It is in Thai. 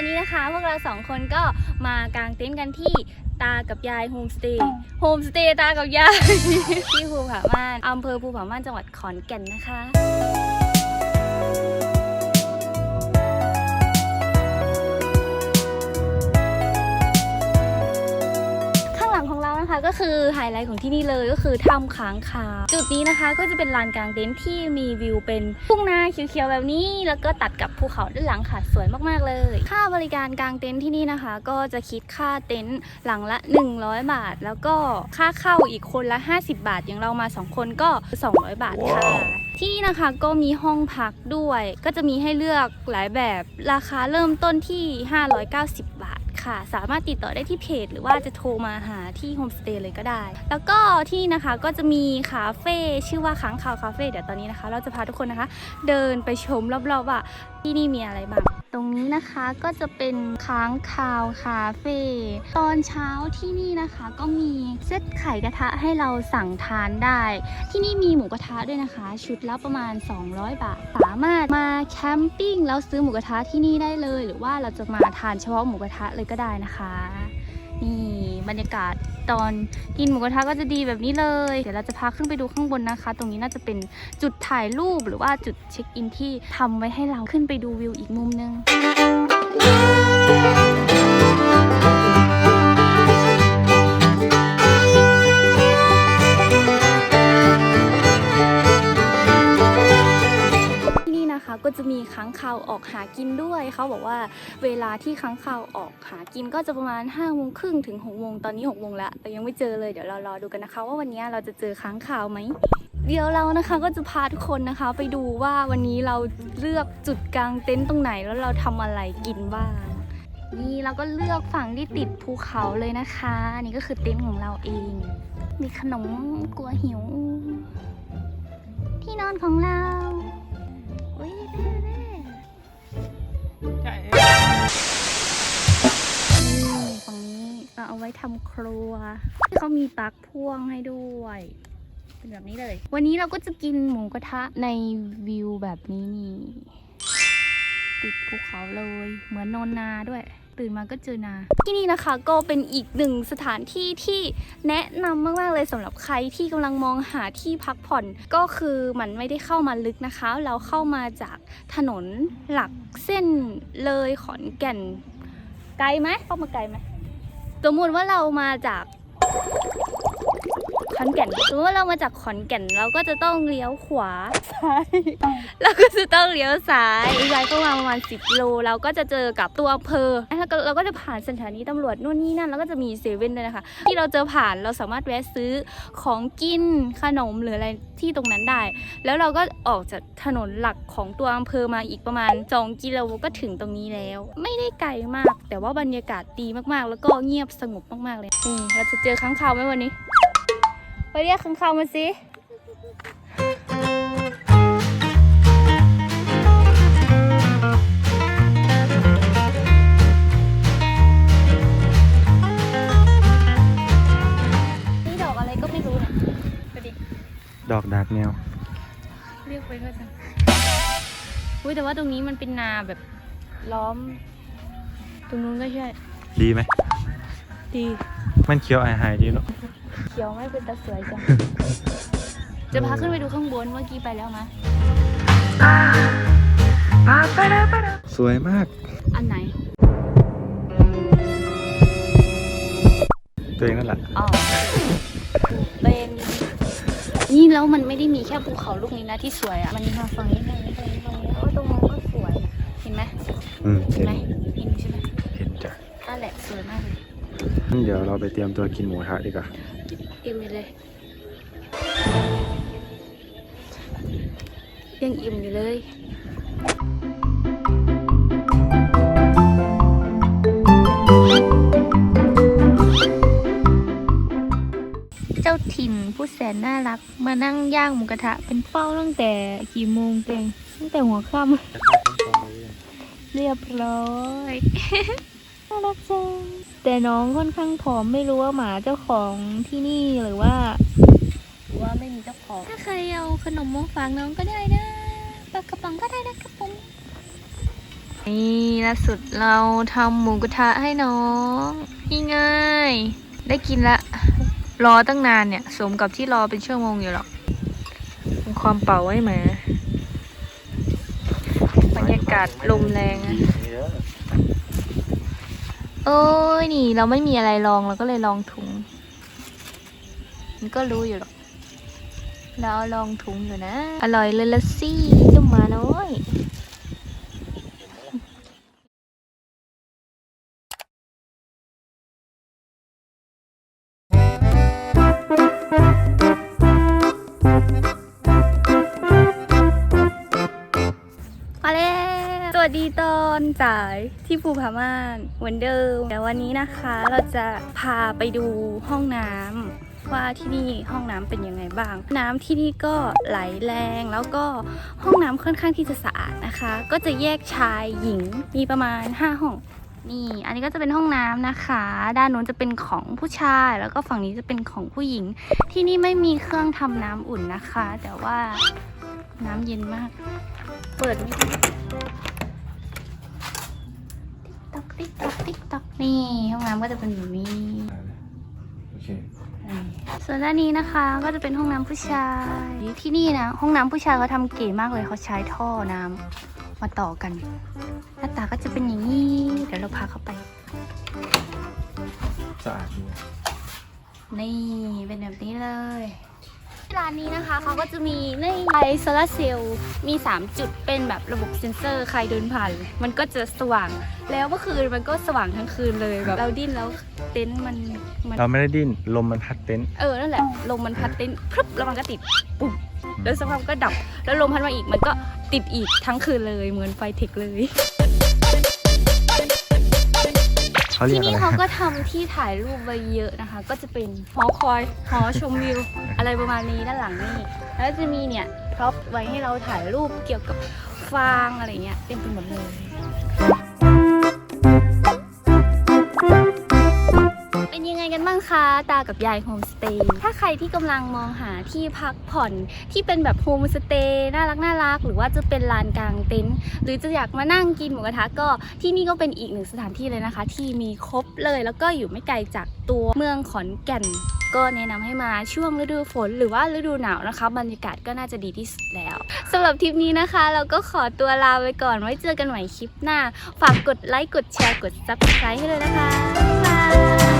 อนนี้นะคะ พวกเราสองคนก็มากางเต็นท์กันที่ตากับยายโฮมสเตย์โฮมสเตย์ตากับยาย ที่ภูผาม่านอำเภอภูผาม่านจังหวัดขอนแก่นนะคะ ก็คือไฮไลท์ของที่นี่เลยก็คือถ้ำค้างคาวจุดนี้นะคะก็จะเป็นลานกลางเต็นท์ที่มีวิวเป็นทุ่งนาเขียวๆแบบนี้ แล้วก็ตัดกับภูเขาด้านหลังค่ะสวยมากๆเลย ค่าบริการกลางเต็นท์ที่นี่นะคะ ก็จะคิดค่าเต็นท์หลังละ 100 บาท แล้วก็ค่าเข้าอีกคนละ 50 บาท อย่างเรามา 2 คนก็ 200 บาทค่ะ ที่นี่นะคะก็มีห้องพักด้วย ก็จะมีให้เลือกหลายแบบราคาเริ่มต้นที่ 590 บาท ค่ะ สามารถติดต่อได้ที่เพจ หรือว่าจะโทรมาหาที่โฮมสเตย์เลยก็ได้ แล้วก็ที่นะคะก็จะมีคาเฟ่ชื่อว่าค้างคาวคาเฟ่เดี๋ยวตอนนี้นะคะ เราจะพาทุกคนนะคะ เดินไปชมรอบๆว่าที่นี่มีอะไรบ้าง ตรงนี้นะคะก็จะเป็นค้างคาวคาเฟ่ตอนเช้าที่นี่นะคะ ก็มีเซตไข่กระทะให้เราสั่งทานได้ ที่นี่มีหมูกระทะด้วยนะคะ ชุดละประมาณ 200 บาท สามารถมาแคมปิ้งแล้วซื้อหมูกระทะที่นี่ได้เลย หรือว่าเราจะมาทานเฉพาะหมูกระทะเลยก็ได้นะคะ นี่บรรยากาศตอนกินหมูกระทะก็จะดีแบบนี้เลย เดี๋ยวเราจะพาขึ้นไปดูข้างบนนะคะ ตรงนี้น่าจะเป็นจุดถ่ายรูปหรือว่าจุดเช็คอินที่ทำไว้ให้เราขึ้นไปดูวิวอีกมุมนึงาวออกหากินด้วย เขาบอกว่าเวลาที่ค้างคาวออกหากินก็จะประมาณ5้าโมงครึ่งถึง6กโมงตอนนี้6กโมงแล้วแต่ยังไม่เจอเลยเดี๋ยวเรารอดูกันนะคะ ว่าวันนี้เราจะเจอค้างคาวไหมเดี๋ยวเรานะคะก็จะพาทุกคนนะคะ ไปดูว่าวันนี้เราเลือกจุดกลางเต็นท์ตรงไหนแล้วเราทำอะไรกินบ้างนี่เราก็เลือกฝั่งที่ติดภูเขาเลยนะคะนี่ก็คือเต็นท์ของเราเอง มีขนมกลัวหิว ที่นอนของเราอุ้ย แม่แม่นี่ฝั่งนี้เราเอาไว้ทำครัว เขามีปลั๊กพ่วงให้ด้วย เป็นแบบนี้เลย วันนี้เราก็จะกินหมูกระทะในวิวแบบนี้นี่ ติดภูเขาเลย เหมือนนอนนาด้วย ตื่นมาก็เจอนาที่นี่นะคะก็เป็นอีกหนึ่งสถานที่ที่แนะนำมากๆเลยสำหรับใครที่กำลังมองหาที่พักผ่อนก็คือมันไม่ได้เข้ามาลึกนะคะ เราเข้ามาจากถนนหลักเส้นเลยขอนแก่นไกลไหมเข้ามาไกลไหมสมมติว่าเรามาจากข อนแก่นสมมติว่าเรามาจากขอนแก่นเราก็จะต้องเลี้ยวขวาซ้ายเราก็จะต้องเลี้ยวซ้ายเลี้ยวซ้ายก็มาประมาณ10โลเราก็จะเจอกับตัวอำเภอแล้วก็เราก็จะผ่านสถานีตำรวจนู่นนี่นั่นแล้วก็จะมีเซเว่นด้วยนะคะ ที่เราเจอผ่านเราสามารถแวะซื้อของกินขนมหรืออะไรที่ตรงนั้นได้ แล้วเราก็ออกจากถนนหลักของตัวอำเภอมาอีกประมาณ2กิโลก็ถึงตรงนี้แล้ว ไม่ได้ไกลมาก แต่ว่าบรรยากาศดีมากๆ แล้วก็เงียบสงบมากๆเลยนี่เราจะเจอค้างคาวไหมวันนี้ ไปเรียกค้างคาวมาสินี่ดอกอะไรก็ไม่รู้เนี่ยไปดิดอกดากแนว เรียกไปก็จะอุ้ยแต่ว่าตรงนี้มันเป็นนาแบบล้อม ตรงนู้นก็ใช่ ดีไหมดี มันเคี้ยวไอหายดีเนาะ เขียวไม่เป็นตาสวยจัง จะพาขึ้นไปดูข้างบนเมื่อกี้ไปแล้วมะสวยมาก อันไหน ตัวเองนั่นแหละอ๋อตัวเองนี่แล้วมันไม่ได้มีแค่ภูเขาลูกนี้นะที่สวยอะ มันมีมาฝั่งนี้ฝั่งนี้ฝั่งนี้ฝั่งนี้แล้วก็ตรงนู้นก็สวย เห็นไหมอืมเห็เห็นนไหมเห็นใช่ไหมเห็นจ้ะนั่นแหละสวยมากเลยงั้นเดี๋ยวเราไปเตรียมตัวกินหมูกระทะดีกว่า อิ่มอยู่เลย ยังอิ่มอยู่เลยเจ้าถิ่นผู้แสนน่ารัก มานั่งย่างหมูกระทะ เป็นเฝ้าตั้งแต่กี่โมงเตงตั้งแต่หัวค่ำเรียบร้อย รักจังแต่น้องค่อนข้างผอมไม่รู้ว่าหมาเจ้าของที่นี่หรือว่าหรือว่าไม่มีเจ้าของ ถ้าใครเอาขนมมาฝากน้องก็ได้นะปลากระป๋องก็ได้นะครับผมนี่ล่าสุดเราทำหมูกระทะให้น้องนี่ไงได้กินละ รอตั้งนานเนี่ย สมกับที่รอเป็นชั่วโมงอยู่หรอกมีความเป่าไว้ไหมบรรยากาศลมแรงอะโอ้ ยนี่เราไม่มีอะไรลองเราก็เลยลองถุง มันก็รู้อยู่หรอก เราลองถุงอยู่นะ อร่อยเลยละสิเจุ่มหมาน้อย วสวัสดีตอนจ่ายที่ภูผาม่านเหมือนเดิมแต่วันนี้นะคะเราจะพาไปดูห้องน้ำว่าที่นี่ห้องน้ำเป็นยังไงบ้าง น้ำที่นี่ก็ไหลแรงแล้วก็ห้องน้ำค่อนข้างที่จะสะอาดนะคะ ก็จะแยกชายหญิงมีประมาณ 5 ห้องนี่ อันนี้ก็จะเป็นห้องน้ำนะคะ ด้านโน้นจะเป็นของผู้ชาย แล้วก็ฝั่งนี้จะเป็นของผู้หญิง ที่นี่ไม่มีเครื่องทำน้ำอุ่นนะคะ แต่ว่าน้ำเย็นมาก เปิดไม่ได้ ติ๊กตอกติ๊กตอกติ๊กตอกนี่ห้องน้ำก็จะเป็นแบบนี้โอเคส่วนด้านนี้นะคะก็จะเป็นห้องน้ำผู้ชายที่นี่นะห้องน้ำผู้ชายเขาทำเก๋มากเลยเขาใช้ท่อน้ำมาต่อกันหน้าตาก็จะเป็นอย่างนี้ เดี๋ยวเราพาเข้าไปสะอาดดีนี่เป็นแบบนี้เลย ร้านนี้นะคะเขาก็จะมีนี่ไฟโซลาร์เซลล์มี 3 จุดเป็นแบบระบบเซ็นเซอร์ใครเดินผ่าน มันก็จะสว่าง แล้วเมื่อคืนมันก็สว่างทั้งคืนเลยแบบเราดิ้นแล้วเต็นท์มันมัน เราไม่ได้ดิ้น ลมมันพัดเต็นท์เออ นั่นแหละ ลมมันพัดเต็นท์พรึบแล้วมันก็ติดปุ๊บแล้วสักพักมันก็ดับ แล้วลมพัดมาอีกมันก็ติดอีกทั้งคืนเลยเหมือนไฟเทคเลย เขาเรียที่กอะนี่ไรเขาก็ทำที่ถ่ายรูปไว้เยอะนะคะ ก็จะเป็นหอคอยหอชมวิว อะไรประมาณนี้ด้านหลังนี่แล้วจะมีเนี่ยพร็อพไว้ให้เราถ่ายรูปเกี่ยวกับฟางอะไรเงี้ยเต็มไปหมดเลย เป็นยังไงกันบ้างคะ ตากับยายโฮมสเตย์ ถ้าใครที่กำลังมองหาที่พักผ่อนที่เป็นแบบโฮมสเตย์น่ารักน่ารัก หรือว่าจะเป็นลานกลางเต็นท์หรือจะอยากมานั่งกินหมูกระทะก็ที่นี่ก็เป็นอีกหนึ่งสถานที่เลยนะคะ ที่มีครบเลยแล้วก็อยู่ไม่ไกลจากตัวเมืองขอนแก่นก็แนะนำให้มาช่วงฤดูฝนหรือว่าฤดูหนาวนะคะ บรรยากาศก็น่าจะดีที่สุดแล้วสำหรับทริปนี้นะคะ เราก็ขอตัวลาไปก่อนไว้เจอกันใหม่คลิปหน้า ฝากกดไลค์กดแชร์กด subscribe ให้เลยนะคะบ๊ายบาย